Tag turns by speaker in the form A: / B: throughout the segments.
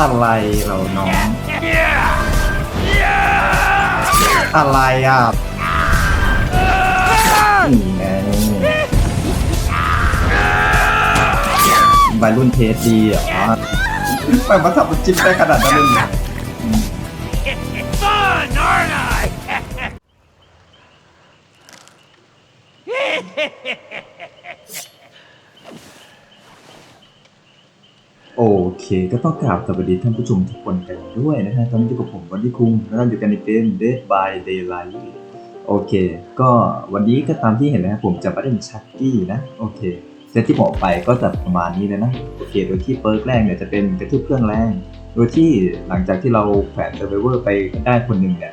A: อะไรเราน้อง อะไรอะนี่ไงวัยรุ่นเทสดีอะไปมาทำเป็นจิ๊บได้ขนาดนั้นเลย โอเค ก็ต้องกราบสวัสดีท่านผู้ชมทุกคนกันด้วยนะฮะตอนนี้อยู่กับผมวันที่คุงแล้วเราอยู่กันในเกม Dead by Daylight โอเค ก็วันนี้ก็ตามที่เห็นนะครับผมจะมาเล่นชักกี้นะ โอเค เซตที่บอกไปก็จะประมาณนี้เลยนะ โอเค โดยที่เปิร์กแรกเนี่ยจะเป็นกระทืบเครื่องแรง โดยที่หลังจากที่เราแขวนเซอร์ไวเวอร์ไปได้คนหนึ่งเนี่ย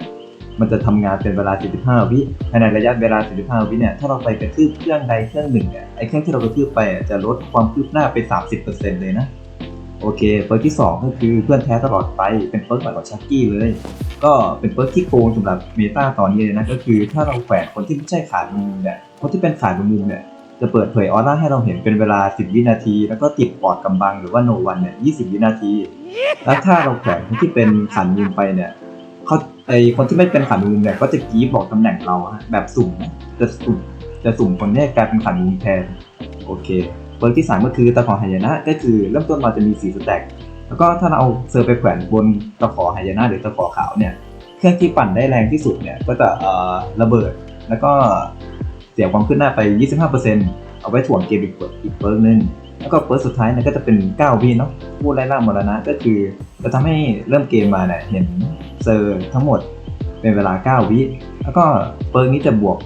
A: มันจะทำงานเป็นเวลา 45 วิภายในระยะเวลา 45 วิเนี่ย ถ้าเราไปกระทืบเครื่องใดเครื่องหนึ่งเนี่ย ไอ้เครื่องที่เรากระทืบไปจะลดความคืบหน้าไป 30%เลยนะ โอเคเปิร์กที่2ก็คือเพื่อนแท้ตลอดไปเป็นเปิร์กใหม่ของชักกี้เลย ก็เป็นเปิร์กที่โกงสำหรับเมตาตอนนี้เลยนะก็คือถ้าเราแขวนคนที่ไม่ใช่ขาดมุมเนี่ยคนที่เป็นขาดมุมเนี่ยจะเปิดเผยออร่าให้เราเห็นเป็นเวลา 10 วินาที แล้วก็ติดปอดกำบังหรือว่าโนวันเนี่ย20 วินาที แล้วถ้าเราแขวนคนที่เป็นขาดมุมไปเนี่ยเขาไอคนที่ไม่เป็นขันมุมเนี่ยก็จะกรีฟบอกตำแหน่งเราฮะแบบสุ่มจะสุ่มจะสุ่มคนนี้กลายเป็นขันมุมแทนโอเค ปิร์กที่สามก็คือตะขอหายนะก็คือเริ่มต้นมาจะมีสีสแต็กแล้วก็ถ้าเราเอาเซอร์ไปแขวนบนตะขอหายนะหรือตะขอขาวเนี่ยเครื่องที่ปั่นได้แรงที่สุดเนี่ยก็จะเอ่อระเบิดแล้วก็เสียความขึ้นหน้าไป 25%เอาไว้ถ่วงเกมอีกเปิร์กอีกเปิร์กนึงแล้วก็เปิร์กสุดท้ายเนี่ยก็จะเป็น9วิเนาะผู้ไล่ล่ามรณะก็คือจะทำให้เริ่มเกมมาเนี่ยเห็นเซอร์ทั้งหมดเป็นเวลา 9 วิ แล้วก็เปิร์กนี้จะบวก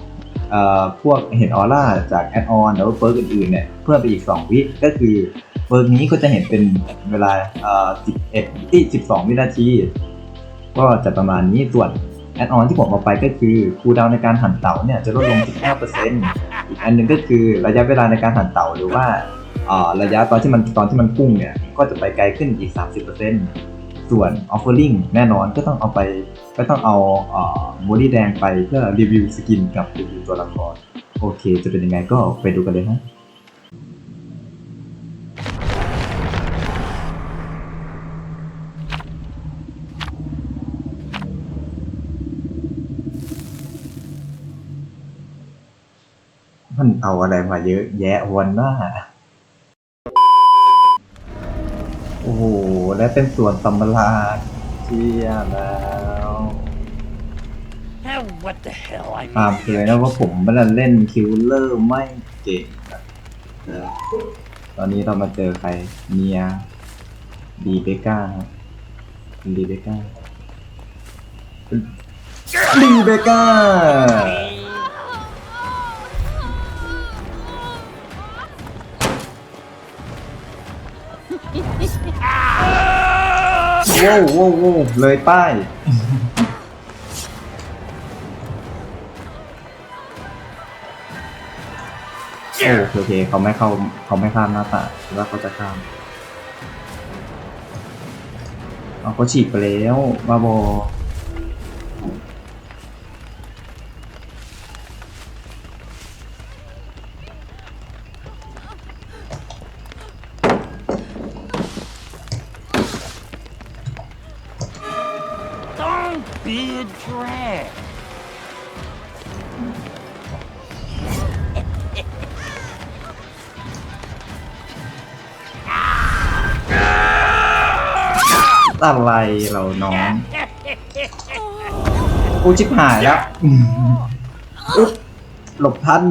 A: พวกเห็นออร่าจากแอดออนหรือว่าเปิร์กอื่นๆเนี่ยเพิ่มไปอีก 2 วิก็คือเปิร์กนี้ก็จะเห็นเป็นเวลา 11ที่12 วินาที ก็จะประมาณนี้ส่วนแอดออนที่ผมเอาไปก็คือคูดาวในการหันเต่าเนี่ยจะลดลง 15%อีกอันหนึ่งก็คือระยะเวลาในการหันเต่าหรือว่าระยะตอนที่มันตอนที่มันพุ่งเนี่ยก็จะไปไกลขึ้นอีก 30%ส่วน Offering แน่นอนก็ต้องเอาไป ก็ต้องเอาโมดี้แดงไปเพื่อรีวิวสกินกับรีวิวตัวละคร โอเค จะเป็นยังไงก็ไปดูกันเลยฮะมันเอาอะไรมาเยอะแยะวันหน้าโอ้โห และเป็นส่วนสัมราเชี่ยแล้ว
B: Now, what the hell? I
A: ตามเคยนะว่าผมไม่ได้เล่นคิลเลอร์ไม่เก่งอะเออตอนนี้เรามาเจอใครเนียดีเบก้าครับดีเบก้าดีเบก้า โว้วโว้วโว้วเลยป้าย โอ้โอเคเขาไม่เข้าเขาไม่ข้ามหน้าต่างหรือว่าเขาจะข้ามเอาเขาฉีกไปแล้วบาโบ
B: ๆ Don't be a drag.
A: อะไรเราน้องกูชิบหายแล้วอืมอุ๊บหลบทัน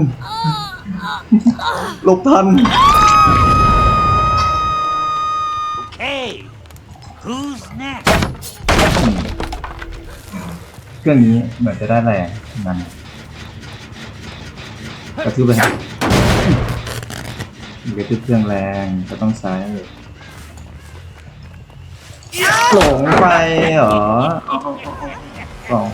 A: หลบทัน
B: Okay, who's next?
A: เครื่องนี้เหมือนจะได้แรงมันกระทืบไปฮะกระทืบเครื่องแรงก็ต้องใช้ หลงไปเหรอสอง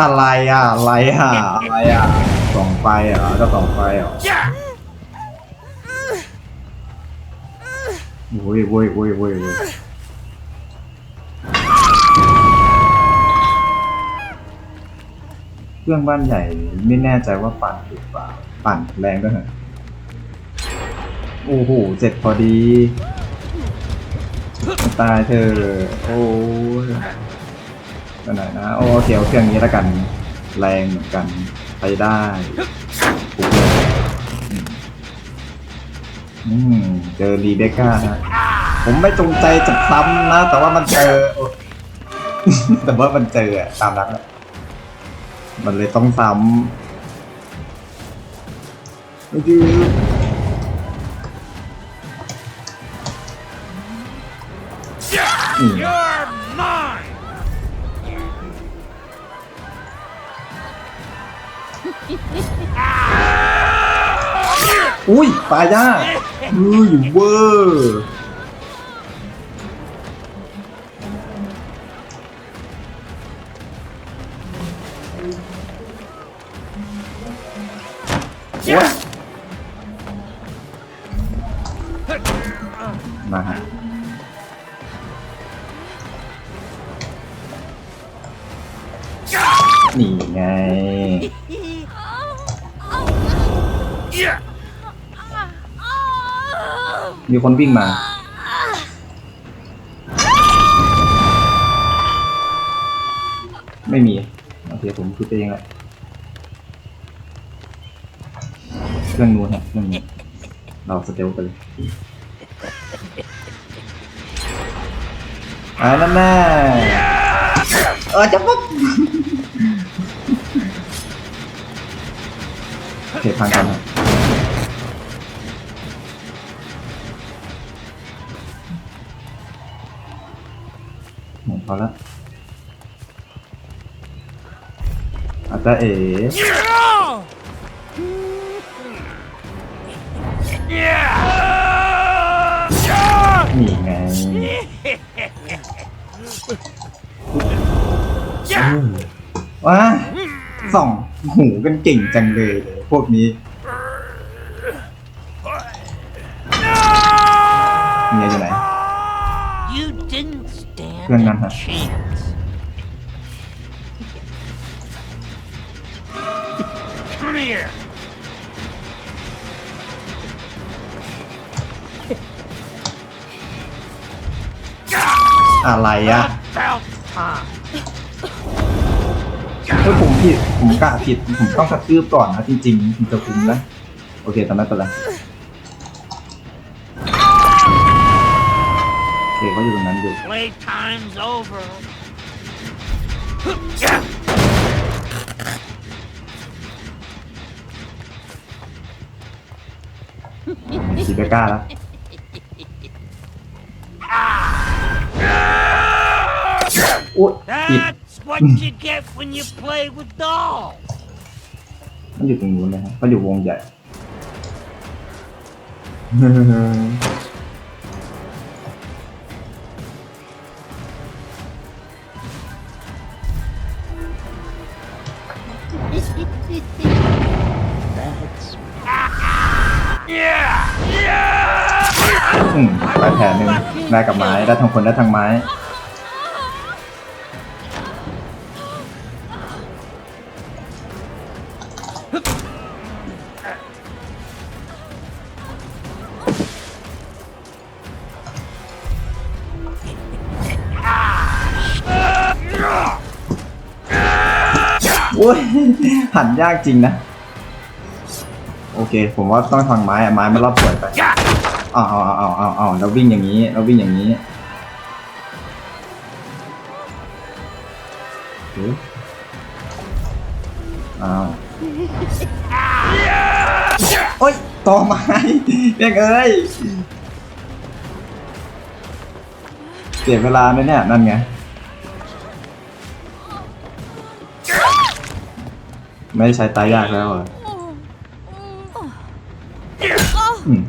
A: อะไรอะอะไรอะอะไรอะสองไฟเหรอจะสองไฟเหรอโว้ยโว้ยโว้ยโว้ย รื่องบ้านใหญ่ไม่แน่ใจว่าปั่นหรือเปล่าปั่นแรงด้วยเหรอโอ้โหเสร็จพอดี ตายเธอโอ้ยไปไหนนะโอ้เคเอาเครื่องนี้แล้วกัน แรงเหมือนกันไปได้ปุ๊บเลยอืมเจอรีเบคก้านะผมไม่จงใจจะซ้ำนะ แต่ว่ามันเจอ แต่ว่ามันเจอตามนัดอะ มันเลยต้องซ้ำไม่ยืดอืม
B: You're mine!
A: อุ้ยปลาย่าอุ้ยเวอร์ โอ้ยมาฮะนี่ไงมีคนวิ่งมาไม่มีโอเคผมคิดไปเองแหละเค รื่องนู้นฮะเครื่องนี้เราสเตลไปเลยอ่านั่นแน่เออจะปุ๊บโอเคพังกันครับหมดพอแล้วอาจจะเอ๋ ว้าส่องหูกันเก่งจังเลยพวกนี้เมียอยู่ไหน
B: You didn't stand
A: Good enough,
B: a
A: huh?
B: chance. Come here.
A: อะไรอะ
B: About time.
A: เฮ้ยผมผิดผมกะผิดผมต้องกระทืบก่อนนะจริงๆถึงจะคุ้มนะโอเคแต่ไม่เป็นไรโอเคเขาอยู่ตรงนั้นอยู่
B: Playtime's over.
A: สีเบก้าแล้วอุ๊ยผิด
B: That's what you get when you play with dolls.
A: มันอยู่ตรงนู้นเลยครับมันอยู่วงใหญ่
B: Yeah! Yeah!
A: อืมได้แผลหนึ่งได้กับไม้ ได้ทั้งคนได้ทั้งไม้ โอ้ยหันยากจริงนะ โอเค ผมว่าต้องทางไม้อะไม้มันรอบสวยไป
B: Yeah!
A: เอาเอาเอาเอาเอาเอาเราวิ่งอย่างนี้ เราวิ่งอย่างนี้อ้าวโอ้ยต่อไม้เรียกเอ้ยเสียเวลาไหมเนี่ยนั่นไง ไม่ใช้ตายยากแล้วเหรออืม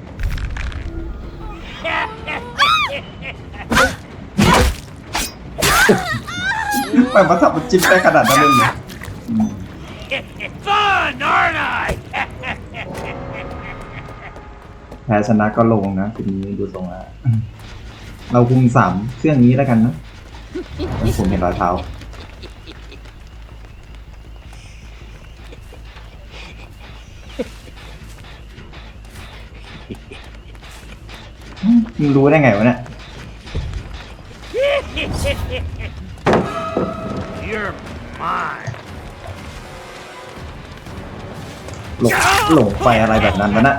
A: ไม่มาทำมันจิ้มได้ขนาดนั้นเลยเหรอ
B: Fun, aren't I?
A: แพ้ชนะก็ลงนะทีนี้ดูทรงแล้วเราคุมสามเครื่องนี้แล้วกันนะ ผมเห็นรอยเท้า มึงรู้ได้ไงวะเนี่ย
B: You're mine.
A: หลงหลงไปอะไรแบบนั้นวะน่ะ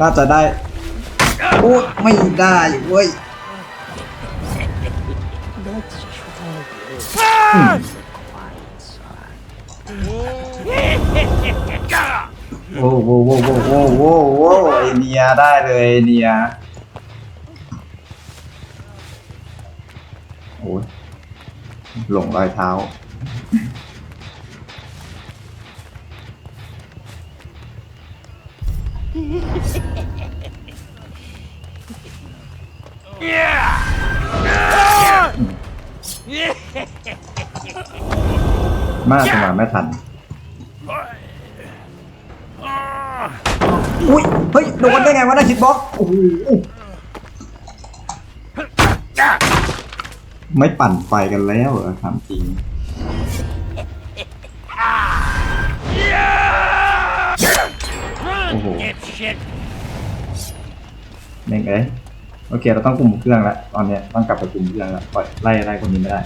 A: น่าจะได้โอ้ไม่ได้เว้ย
B: Ah!
A: โว้โว้โว้โว้โว้โว้โว้ไอเนียได้เลยไอ้เนียโอ้ยหลงรอยเท้า มากจังหวะไม่ทัน อุ้ย เฮ้ย โดนได้ไงวะนะคิดบล็อกโอ้โหไม่ปั่นไฟกันแล้วเหรอถามจริง
B: Run,
A: Oh.
B: dipshit.
A: แม่งเอ้ยโอเค เราต้องคุมเครื่องแล้วตอนเนี้ยต้องกลับไปคุมเครื่องแล้วปล่อยไล่ไล่คนนี้ไม่ได้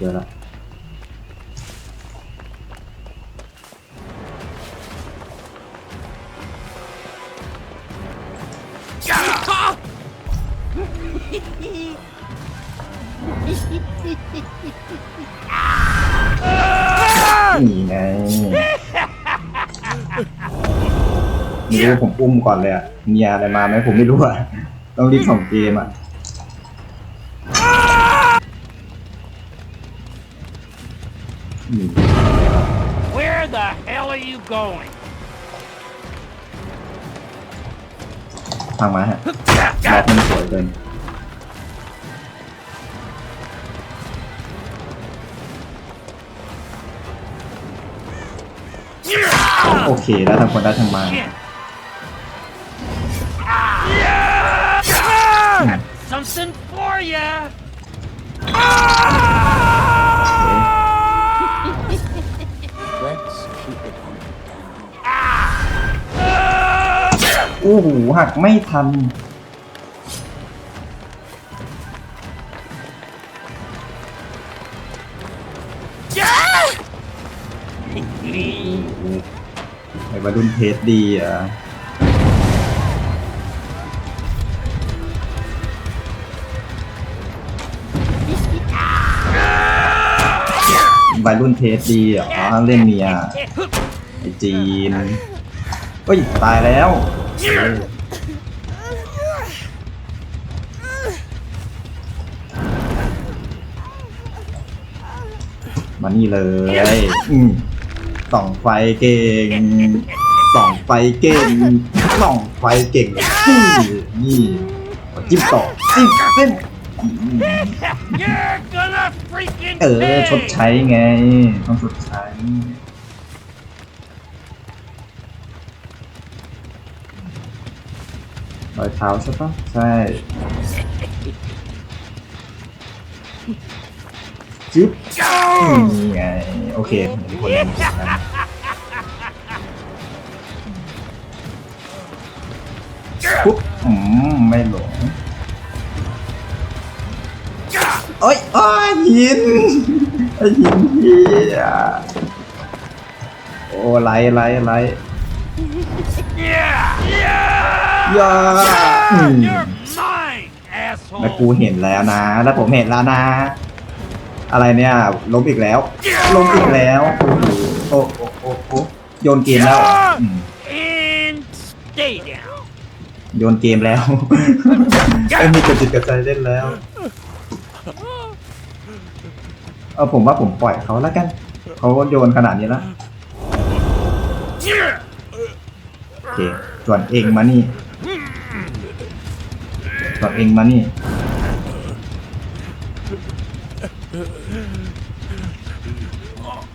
A: เจอละนี่ไงไม่รู้ผมอุ้มก่อนเลยอะมีอะไรมาไหมผมไม่รู้อะต้องรีบส่งเกมอะ
B: Where the hell are you going?
A: ทางมาฮะล็อกมันสวยเกินโอเคได้ทั้งคนได้ทั้งมา
B: Shit. Got something for ya.
A: อ้โหหักไม่ทัน ไอ้วัยรุ่นเทสดีอะวัยรุ่นเทสดีเหรอเล่นเมียไอจีนเฮ้ย ตายแล้ว มานี่เลยอืมส่องไฟเก่งส่องไฟเก่งส่องไฟเก่งนี่นี่จิ้มต่อจิ้มจิ้ม
B: You're gonna freaking
A: เออ
B: pay.
A: ชดใช้ไง ต้องชดใช้ รอยเท้าใช่ปะใช่จึ๊บนี่ไงโอเคคนนึงนะปุ๊บอืมไม่หลงเอ้ยอ้ยหินอ้หินเฮียโอ้ไล่ไล่ไล่ ยาอืม
B: You're mine, asshole.
A: แล้วกูเห็นแล้วนะ แล้วผมเห็นแล้วนะ อะไรเนี่ยล้มอีกแล้วล้มอีกแล้ว โอ้โหโอ้โอ้โอ้โอ้โยนเกมแล้วเหรออืม
B: And stay down.
A: โยนเกมแล้วไม่มีกระจิตกระใจเล่นแล้ว เออผมว่าผมปล่อยเขาแล้วกัน เขาโยนขนาดนี้แล้วโอเคส่วนเองมานี่ กดเองมานี่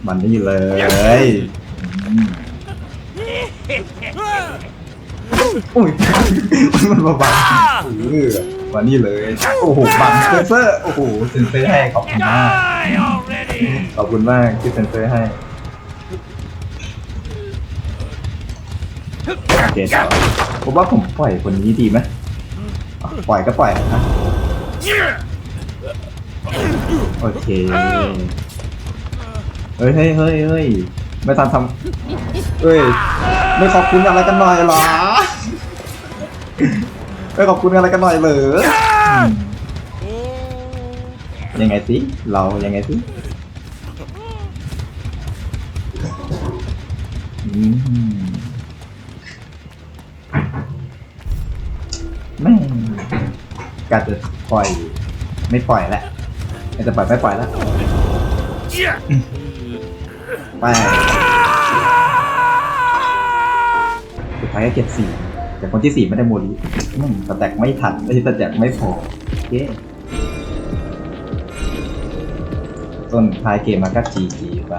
A: มันนี่เลยอืมอุ้ยมันมาบังเออมานี่เลย โอ้โห บังเซนเซอร์ โอ้โห เซนเซอร์ให้ขอบคุณมาก
B: Die already!
A: ขอบคุณมากที่เซนเซอร์ให้โอเคต่อผมว่าผมปล่อยคนนี้ดีไหมอะ ปล่อยก็ปล่อยนะโอเคเฮ้ยเฮ้ยเฮ้ยเฮ้ยไม่ทันทำเฮ้ยไม่ขอบคุณอะไรกันหน่อยหรอไม่ขอบคุณอะไรกันหน่อยเหรอยังไงสิเรายังไงสิอืม กาจะปล่อยไม่ปล่อยแล้วจะปล่อยไม่ปล่อยแล้วไปสุดท้ายก็เก็บสี่แต่คนที่สี่ไม่ได้โมลีอืมสแต็กไม่ทันไม่ใช่สแต็กไม่พอโอเคต้นท้ายเกมมาก็จีจีไป